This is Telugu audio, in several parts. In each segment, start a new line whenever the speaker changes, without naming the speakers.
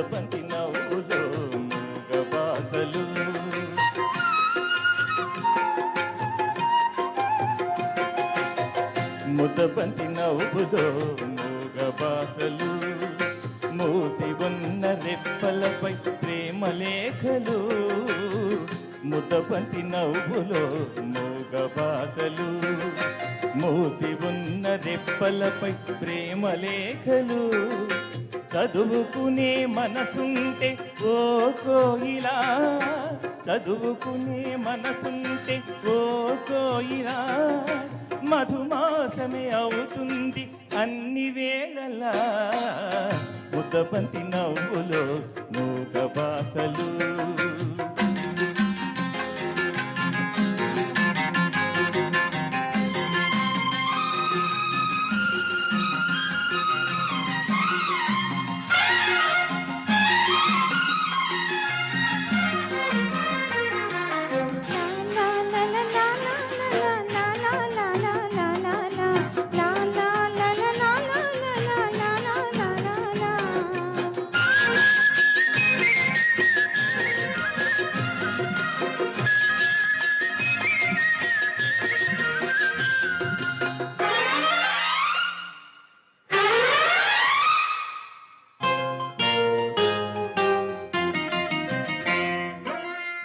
ముద్దబంతి నవ్వులో మూగ ముద్దబంతి నవ్వులో మూగ మూసి ఉన్న రెప్పలపై ప్రేమ లేఖలు. ముద్దబంతి నవ్వులో మూగబాసలు మూసి ఉన్న రెప్పలపై ప్రేమ లేఖలు. చదువుకునే మనసుంటే ఓ కోయిలా. చదువుకునే మనసుంటే ఓ కోయిలా. మధుమాసమే అవుతుంది అన్ని వేళలా. ముద్దబంతి నవ్వులో నూక బాసలు.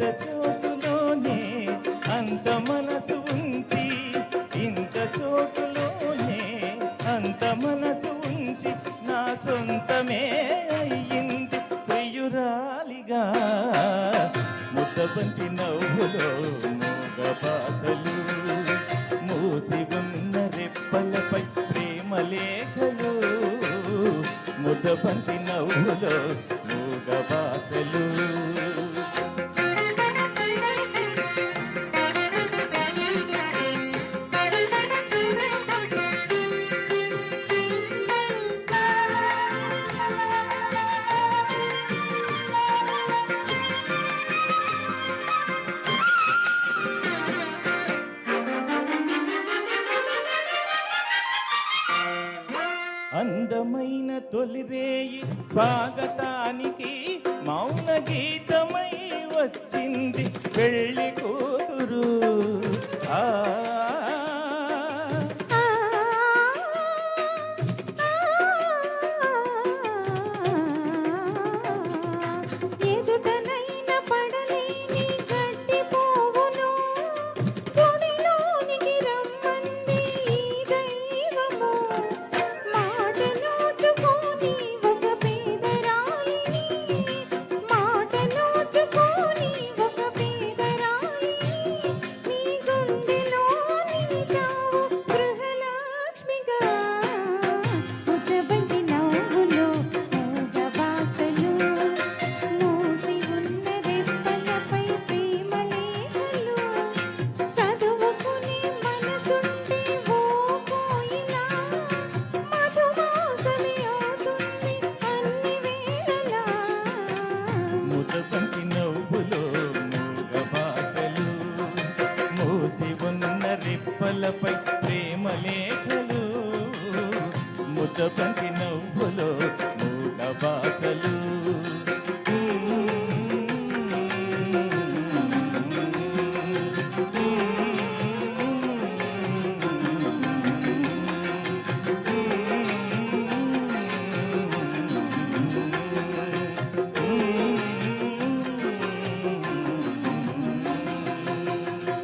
ఇంత చోటులోనే అంత మనసు ఉంచి ఇంత చోటులోనే అంత మనసు ఉంచి నా సొంతమే అయ్యింది ప్రియురాలిగా. ముద్దబంతి నవ్వులో మూగ బాసలు మూసి ఉన్న రెప్పలపై ప్రేమ లేఖలు ముద్దబంతి నవ్వులో మూగ బాసలు అందమైన తొలిరేయి స్వాగతానికి మౌన గీతమై వచ్చింది.
వెళ్ళి లేఖలు
ముద్ద నవ్వులో